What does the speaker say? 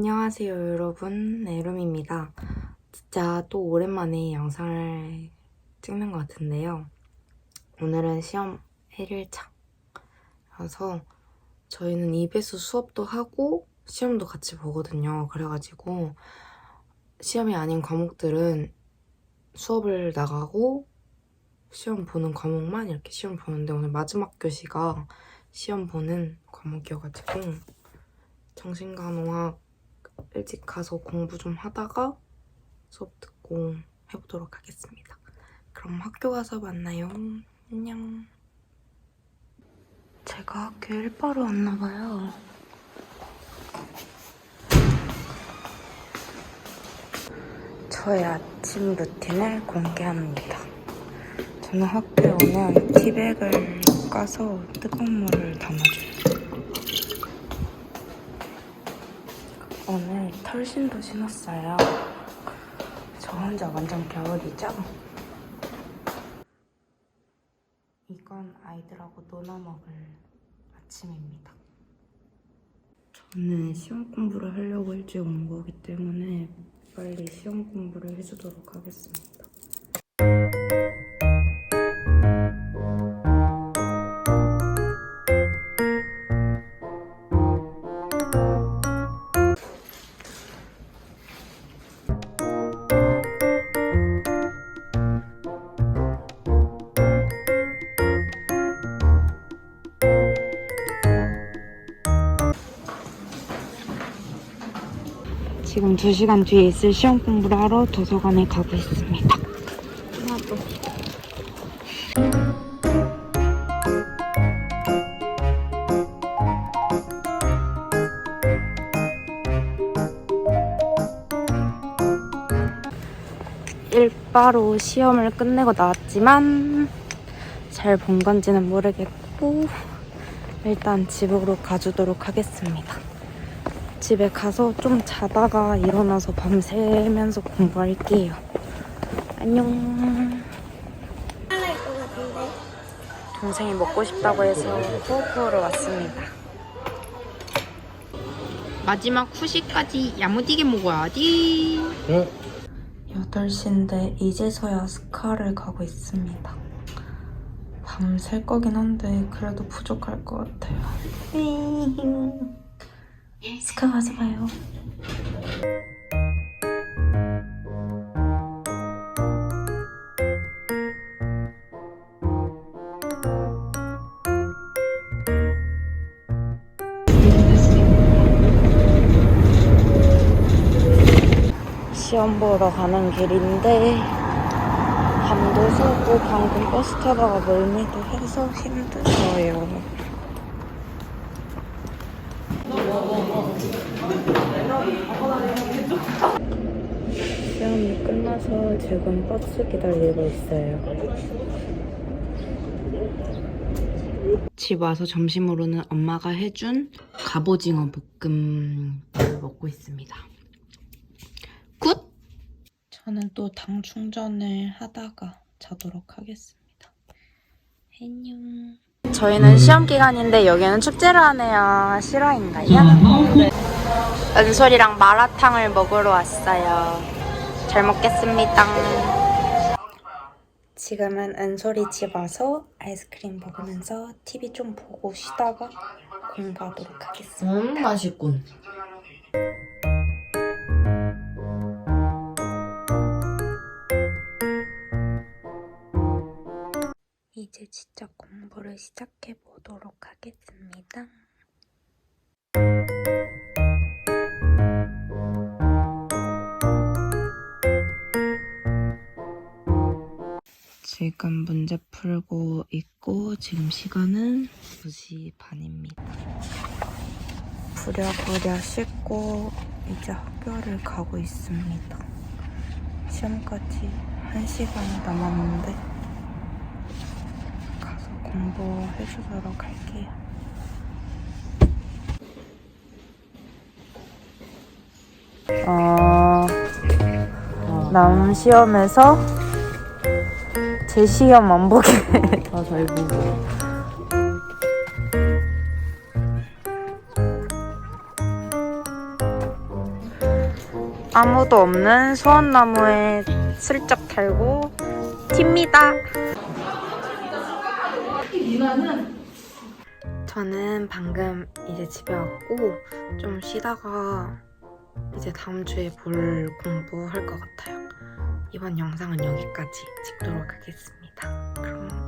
안녕하세요 여러분. 네, 에룸입니다. 진짜 또 오랜만에 영상을 찍는 것 같은데요. 오늘은 시험 1일차 라서 저희는 2배수 수업도 하고 시험도 같이 보거든요. 그래가지고 시험이 아닌 과목들은 수업을 나가고 시험 보는 과목만 이렇게 시험 보는데 오늘 마지막 교시가 시험 보는 과목이어가지고 정신간호학 일찍 가서 공부 좀 하다가 수업 듣고 해보도록 하겠습니다. 그럼 학교 가서 만나요. 안녕. 제가 학교 일바로 왔나 봐요. 저의 아침 루틴을 공개합니다. 저는 학교에 오면 티백을 까서 뜨거운 물을 담아줘요. 오늘 털신도 신었어요. 저 혼자 완전 겨울이죠? 이건 아이들하고 놀아 먹을 아침입니다. 저는 시험 공부를 하려고 일찍 온 거기 때문에 빨리 시험 공부를 해주도록 하겠습니다. 지금 2시간 뒤에 있을 시험 공부를 하러 도서관에 가고 있습니다. 하나도. 일바로 시험을 끝내고 나왔지만 잘 본 건지는 모르겠고 일단 집으로 가주도록 하겠습니다. 집에 가서 좀 자다가 일어나서 밤새면서 공부할게요. 안녕. 동생이 먹고 싶다고 해서 후오프로 왔습니다. 마지막 후식까지 야무지게 먹어야지. 8시인데 이제서야 스카를 가고 있습니다. 밤샐 거긴 한데 그래도 부족할 것 같아요. 스카 가서 봐요. 시험 보러 가는 길인데 밤도 새고 방금 버스 타다가 멀미도 해서 힘들어요. 시험이 끝나서 지금 버스 기다리고 있어요. 집 와서 점심으로는 엄마가 해준 갑오징어 볶음 먹고 있습니다. 굿! 저는 또 당 충전을 하다가 자도록 하겠습니다. 안녕. 저희는 시험 기간인데 여기는 축제를 하네요. 실화인가요? 은솔이랑 마라탕을 먹으러 왔어요. 잘 먹겠습니다. 지금은 은솔이 집 와서 아이스크림 먹으면서 TV 좀 보고 쉬다가 공부하도록 하겠습니다. 음 맛있군. 진짜 공부를 시작해 보도록 하겠습니다. 지금 문제 풀고 있고 지금 시간은 2시 반입니다. 부랴부랴 씻고 이제 학교를 가고 있습니다. 시험까지 1시간 남았는데 가서 공부해주도록 할게요. 어, 남 시험에서 제 시험 안 보게. 아잘 보고. 아무도 없는 소원나무에 슬쩍 달고 튑니다. 저는 방금 이제 집에 왔고 좀 쉬다가 이제 다음 주에 볼 공부할 것 같아요. 이번 영상은 여기까지 찍도록 하겠습니다. 그럼